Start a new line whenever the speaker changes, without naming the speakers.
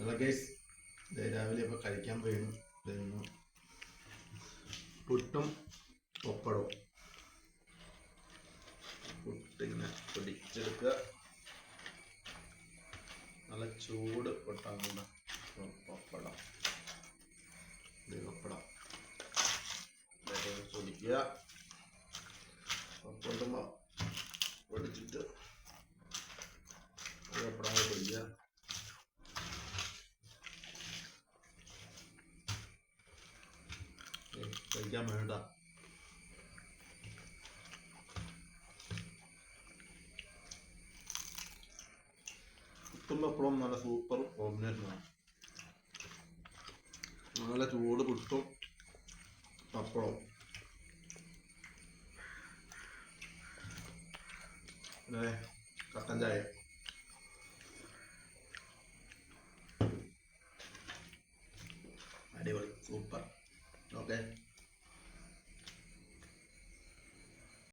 Hello guys രാവിലെ ഇപ്പോൾ കഴിക്കാൻ പോയിരുന്നു ഇതായിരുന്നു പുട്ടും പപ്പടവും. പുട്ടിങ്ങനെ പൊടിച്ചെടുക്കുക. നല്ല ചൂട് പൊട്ടാകുന്ന പപ്പടം. പപ്പടം. പൊടിക്കുക. പപ്പടുമ്പോൾ കഴിക്കാൻ വേണ്ട. പപ്പടവും നല്ല സൂപ്പർ കോമ്പിനേഷനാണ് നല്ല ചൂട് പുട്ടും പപ്പടവും. കട്ടൻ ചായ. there.